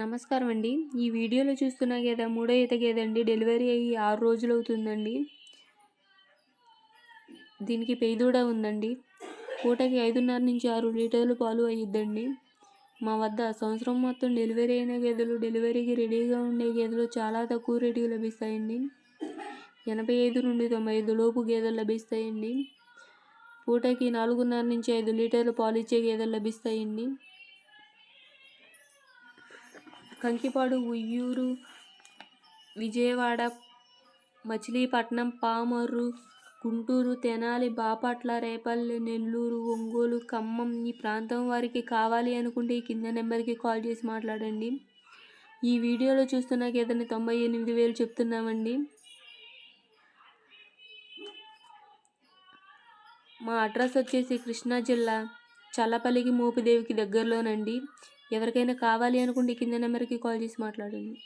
నమస్కారం అండి. ఈ వీడియోలో చూస్తున్న గేద మూడో ఈత గేదె అండి. డెలివరీ అయ్యి ఆరు రోజులు అవుతుందండి. దీనికి పెయిదూడ ఉందండి. పూటకి ఐదున్నర నుంచి ఆరు లీటర్లు పాలు అయ్యిద్దండి మా వద్ద సంవత్సరం మొత్తం డెలివరీ అయిన గేదెలు డెలివరీకి రెడీగా ఉండే గేదెలు చాలా తక్కువ రేటుకి లభిస్తాయండి. ఎనభై ఐదు నుండి తొంభై ఐదు లోపు గేదెలు లభిస్తాయండి. పూటకి నాలుగున్నర నుంచి ఐదు లీటర్లు పాలు ఇచ్చే గేదెలు లభిస్తాయండి. కంకిపాడు ఉయ్యూరు విజయవాడ మచిలీపట్నం పామర్రు గుంటూరు తెనాలి బాపట్ల రేపల్లి నెల్లూరు ఒంగోలు ఖమ్మం ఈ ప్రాంతం వారికి కావాలి అనుకుంటే ఈ కింద నెంబర్కి కాల్ చేసి మాట్లాడండి. ఈ వీడియోలో చూస్తున్న గేదెని తొంభై ఎనిమిది వేలు చెప్తున్నామండి. మా అడ్రస్ వచ్చేసి కృష్ణా జిల్లా చల్లపల్లికి మోపిదేవికి దగ్గరలోనండి. ఎవరికైనా కావాలి అనుకుంటే కింద నెంబర్కి కాల్ చేసి మాట్లాడండి.